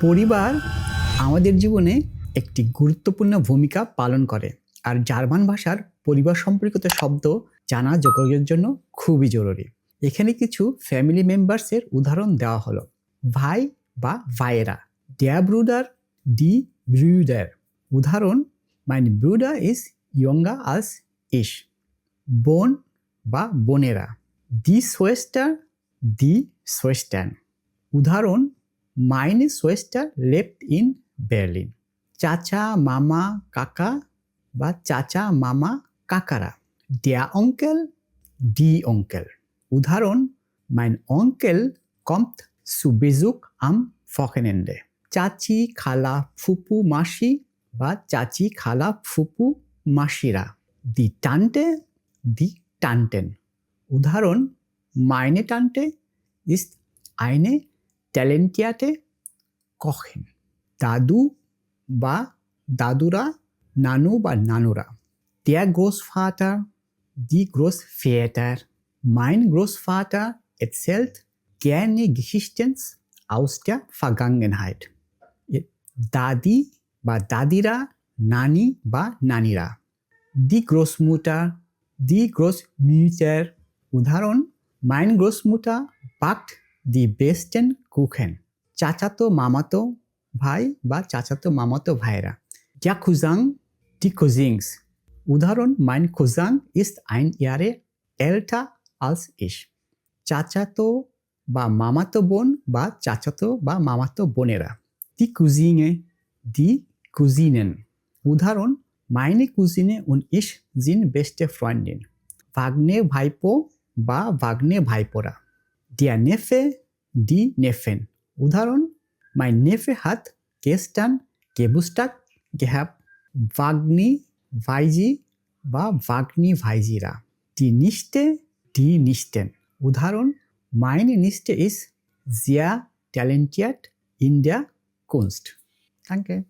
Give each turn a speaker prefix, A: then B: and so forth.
A: পরিবার আমাদের জীবনে একটি গুরুত্বপূর্ণ ভূমিকা পালন করে। আর জার্মান ভাষার পরিবার সম্পর্কিত শব্দ জানা যোগাযোগের জন্য খুবই জরুরি। এখানে কিছু ফ্যামিলি মেম্বার্সের উদাহরণ দেওয়া হলো। ভাই বা ভাইয়েরা ড্যা ব্রুডার ডি ব্রুডার। উদাহরণ মাইন ব্রুডার ইজ ইয়ঙ্গা আস ইস বোন বা বোনেরা দি সোয়েস্টার দি সোয়েস্টার্ন উদাহরণ মাইনে সোয়েস্টার লেফট ইন বার্লিন। চাচা, মামা, কাকা বা চাচা, মামা, কাকারা। ড্যা অঙ্কেল, ডি অঙ্কেল। উদাহরণ, মাইন অঙ্কেল কম্প সু বেজুক আম ফকেনেন্ডে চাচি, খালা, ফুপু, মাসি বা চাচি, খালা, ফুপু, মাসিরা। দি টান্টে, দি টানটেন। উদাহরণ, মাইনে টান্টে ইস আইনে ট্যালেন্টিয়াতে কখেন দাদু বা দাদুরা নানু বা নানুরা Der Großvater, die Großväter, mein Großvater erzählt gerne Geschichten aus der Vergangenheit. দাদি বা দাদিরা নানি বা নানিরা দি গ্রোসমুটার দি গ্রোসমুটার উদাহরণ মাইন গ্রোসমুটার বাক্ট দি বেস্টেন কুখেন চাচাতো মামাতো ভাই বা চাচাতো মামাতো ভাইরা যা খুজাং, টি কুজিংস উদাহরণ, মাইন খুজাং ইস্ট আইন ইয়ারে এলটা আলস ইস চাচাতো বা মামাতো বোন বা চাচাতো বা মামাতো বোনেরা। দি কুজিংয়ে দি কুজিনেন উদাহরণ, মাইনে কুজিনে উন ইস জিন বেস্টে ফ্রন্ডিন। ভাগ্নে ভাইপো বা ভাগ্নে ভাইপোরা। দিয়া নেফে দি নেফেন উদাহরণ মাই নেফে হাত কেস্টান কেবুস্টাক গেহাব ভাগ্নি ভাইজি বা ভাগ্নি ভাইজিরা দি নিস্টে দি নিস্টেন উদাহরণ মাইনে নিস্টে ইস জিয়া ট্যালেন্টিয়াট ইন দ্য কুনস্ট থ্যাংক ইউ